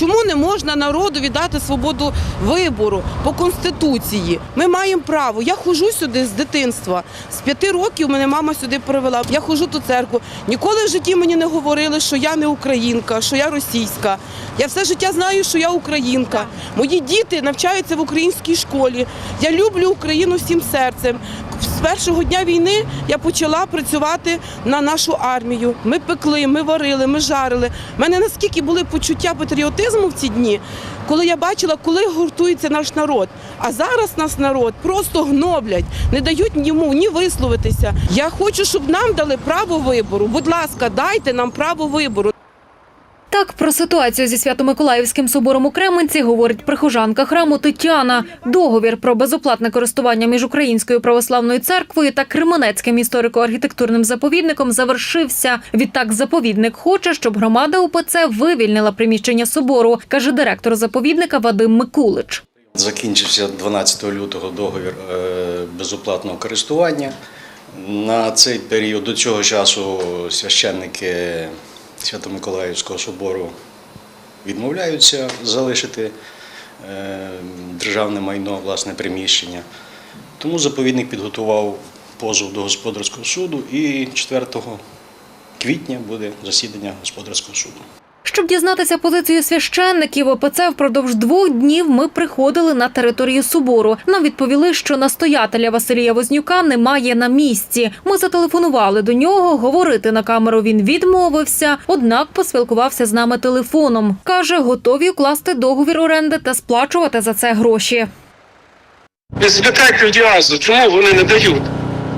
Чому не можна народу віддати свободу вибору по конституції? Ми маємо право. Я ходжу сюди з дитинства. З п'яти років мене мама сюди привела. Я ходжу ту церкву. Ніколи в житті мені не говорили, що я не українка, що я російська. Я все життя знаю, що я українка. Мої діти навчаються в українській школі. Я люблю Україну всім серцем. Першого дня війни я почала працювати на нашу армію. Ми пекли, ми варили, ми жарили. У мене наскільки були почуття патріотизму в ці дні, коли я бачила, коли гуртується наш народ. А зараз нас народ просто гноблять, не дають йому ні висловитися. Я хочу, щоб нам дали право вибору. Будь ласка, дайте нам право вибору. Так про ситуацію зі Свято-Миколаївським собором у Кременці говорить прихожанка храму Тетяна. Договір про безоплатне користування між Українською православною церквою та Кременецьким історико-архітектурним заповідником завершився. Відтак заповідник хоче, щоб громада УПЦ вивільнила приміщення собору, каже директор заповідника Вадим Микулич. Закінчився 12 лютого договір е, безоплатного користування. На цей період до цього часу священники Свято-Миколаївського собору відмовляються залишити е, державне майно, власне приміщення. Тому заповідник підготував позов до господарського суду і 4 квітня буде засідання господарського суду. Щоб дізнатися позицію священників ОПЦ впродовж двох днів ми приходили на територію собору. Нам відповіли, що настоятеля Василія Вознюка немає на місці. Ми зателефонували до нього. Говорити на камеру він відмовився, однак поспілкувався з нами телефоном. каже, готові укласти договір оренди та сплачувати за це гроші. Спитайте в діазу, чому вони не дають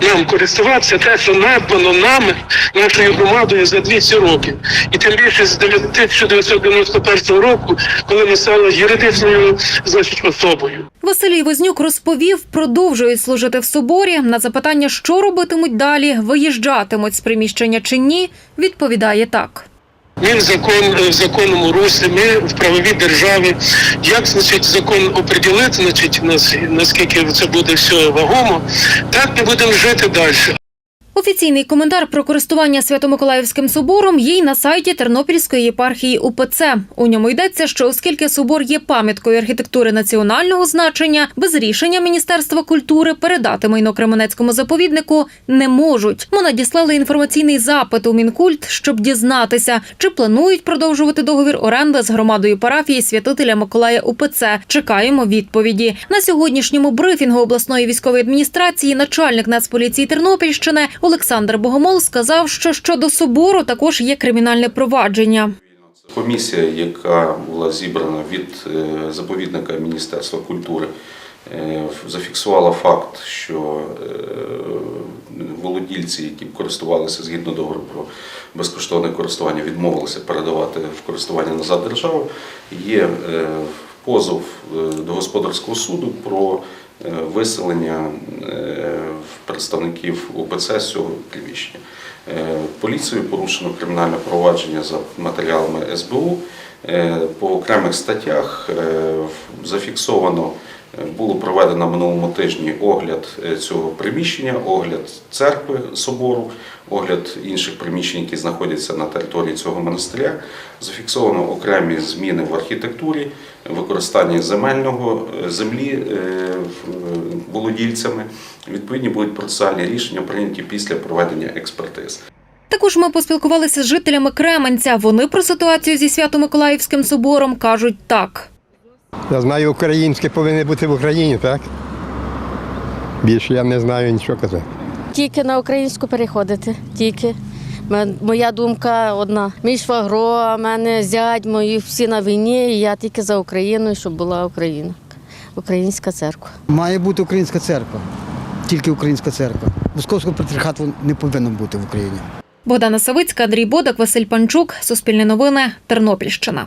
нам користуватися те, що надбано нами, нашою громадою за 200 років. І тим більше з 1991 року, коли ми стали юридичною значить, особою. Василій Вознюк розповів, продовжують служити в соборі. На запитання, що робитимуть далі, виїжджатимуть з приміщення чи ні, відповідає так. Ми в закон в законному руслі, ми в правовій державі. Як значить закон оприділити, значить нас наскільки це буде все вагомо, так ми будемо жити далі. Офіційний коментар про користування Свято-Миколаївським собором є й на сайті Тернопільської єпархії УПЦ. У ньому йдеться, що оскільки собор є пам'яткою архітектури національного значення, без рішення Міністерства культури передати майно Кременецькому заповіднику не можуть. Ми надіслали інформаційний запит у Мінкульт, щоб дізнатися, чи планують продовжувати договір оренди з громадою парафії святителя Миколая УПЦ. Чекаємо відповіді. На сьогоднішньому брифінгу обласної військової адміністрації начальник Нацполіції Тернопільщини Олександр Богомол сказав, що щодо собору також є кримінальне провадження. Комісія, яка була зібрана від е, заповідника Міністерства культури, е, зафіксувала факт, що е, володільці, які користувалися згідно договору про безкоштовне користування, відмовилися передавати в користування назад державу. Є позов е, до господарського суду про е, виселення е, представників УПЦ з цього приміщення. Поліцією порушено кримінальне провадження за матеріалами СБУ. По окремих статтях зафіксовано, було проведено минулому тижні огляд е, цього приміщення, огляд церкви собору, огляд інших приміщень, які знаходяться на території цього монастиря. Зафіксовано окремі зміни в архітектурі, використання земельного е, землі е, володільцями. Відповідні будуть процесуальні рішення прийняті після проведення експертиз. Також ми поспілкувалися з жителями Кременця. Вони про ситуацію зі Свято-Миколаївським собором кажуть так. Я знаю, українське повинне бути в Україні, так? Більше я не знаю нічого казати. Тільки на українську переходити. Тільки. Моя думка одна. Мій швагро, а мене зять, мої всі на війні, і я тільки за Україну, щоб була Україна. Українська церква. Має бути українська церква, тільки українська церква. Московського патріархату не повинно бути в Україні. Богдана Савицька, Андрій Бодак, Василь Панчук, Суспільне новини, Тернопільщина.